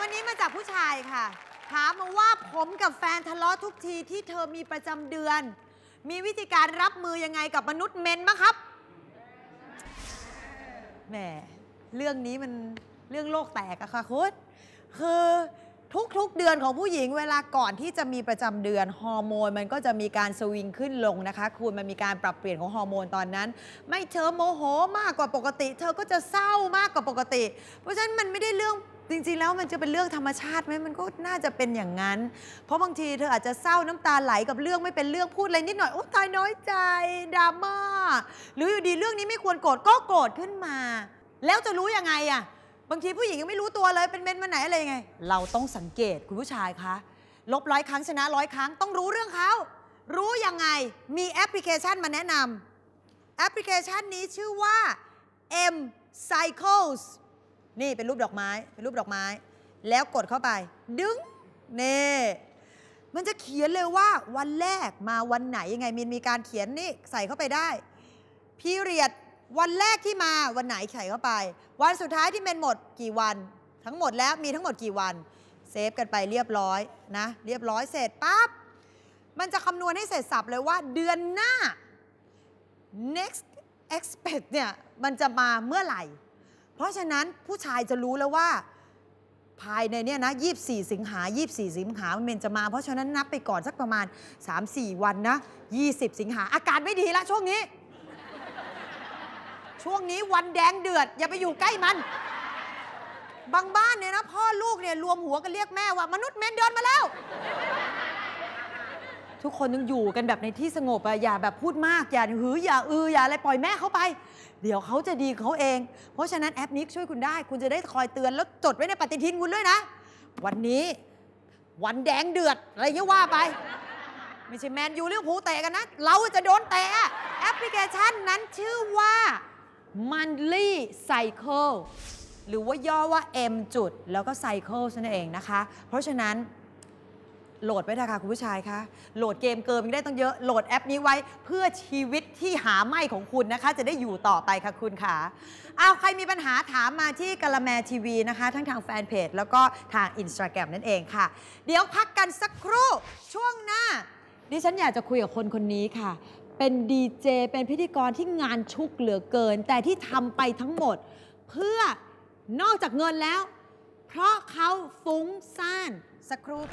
วันนี้มาจากผู้ชายค่ะ ถามมาว่าผมกับแฟนทะเลาะทุกทีที่เธอมีประจำเดือน มีวิธีการรับมือยังไงกับมนุษย์เมนบ้างครับ แหม เรื่องนี้มันเรื่องโลกแตกอะค่ะคุณ คือทุกๆเดือนของผู้หญิงเวลาก่อนที่จะมีประจำเดือนฮอร์โมน มันก็จะมีการสวิงขึ้นลงนะคะ คุณมันมีการปรับเปลี่ยนของฮอร์โมนตอนนั้น ไม่เธอโมโหมากกว่าปกติ เธอก็จะเศร้ามากกว่าปกติ เพราะฉะนั้นมันไม่ได้เรื่อง จริงๆแล้วมันจะเป็นเรื่องธรรมชาติไหมมันก็น่าจะเป็นอย่างนั้น เพราะบางทีเธออาจจะเศร้าน้ำตาไหลกับเรื่องไม่เป็นเรื่องพูดอะไรนิดหน่อยโอ้ตายน้อยใจดราม่าหรืออยู่ดีเรื่องนี้ไม่ควรโกรธก็โกรธขึ้นมา แล้วจะรู้ยังไงอะบางทีผู้หญิงยังไม่รู้ตัวเลยเป็นเมนวันไหนอะไรยังไง เราต้องสังเกตคุณผู้ชายคะลบร้อยครั้งชนะร้อยครั้งต้องรู้เรื่องเขารู้ยังไงมีแอปพลิเคชันมาแนะนำแอปพลิเคชันนี้ชื่อว่า M Cycles นี่เป็นรูปดอกไม้ เป็นรูปดอกไม้ แล้วกดเข้าไป ดึงเน่มันจะเขียนเลยว่าวันแรกมาวันไหนยังไงมีมีการเขียนนี่ใส่เข้าไปได้พีเรียดวันแรกที่มาวันไหนใส่เข้าไป วันสุดท้ายที่เมนหมดกี่วัน ทั้งหมดแล้วมีทั้งหมดกี่วันเซฟกันไปเรียบร้อยนะ เรียบร้อยเสร็จปั๊บมันจะคำนวณให้เสร็จสับเลยว่าเดือนหน้า next expect เนี่ยมันจะมาเมื่อไหร่ เพราะฉะนั้นผู้ชายจะรู้แล้วว่า ภายในเนี่ยนะ24 สิงหา 24 สิงหาเมนจะมา เพราะฉะนั้นนับไปก่อนสักประมาณ 3-4 วันนะ 20 สิงหาอากาศไม่ดีละช่วงนี้ ช่วงนี้วันแดงเดือด อย่าไปอยู่ใกล้มัน บางบ้านเนี่ยนะ พ่อลูกเนี่ยรวมหัวกันเรียกแม่ว่ามนุษย์เมนเดินมาแล้ว ทุกคนต้องอยู่กันแบบในที่สงบอะอย่าแบบพูดมาก อย่าหือ อย่าอือ อย่าอะไรปล่อยแม่เขาไป เดี๋ยวเขาจะดีเขาเอง เพราะฉะนั้นแอปนี้ช่วยคุณได้ คุณจะได้คอยเตือนแล้วจดไว้ในปฏิทินคุณด้วยนะ วันนี้ วันแดงเดือดอะไรเงี้ยว่าไป ไม่ใช่แมนยูเลี้ยวผูลเตะกันนะ เราจะโดนเตะอะแอปพลิเคชันนั้นชื่อว่า monthly cycle หรือว่าย่อว่า M จุดแล้วก็ cycle นั่นเองนะคะ เพราะฉะนั้น โหลดไว้เถอะค่ะคุณผู้ชายคะโหลดเกมเกินยังได้ต้องเยอะโหลดแอปนี้ไว้เพื่อชีวิตที่หาไม่ของคุณนะคะ จะได้อยู่ต่อไปค่ะคุณค่ะเอาใครมีปัญหาถามมาที่กะละแมทีวีนะคะ ทั้งทางแฟนเพจแล้วก็ทางอินสตาแกรมนั่นเองค่ะ เดี๋ยวพักกันสักครู่ช่วงหน้า ดิฉันอยากจะคุยกับคนคนนี้ค่ะ เป็นดีเจเป็นพิธีกรที่งานชุกเหลือเกิน แต่ที่ทำไปทั้งหมด เพื่อนอกจากเงินแล้ว เพราะเขาฟุ้งซ่าน सखरोग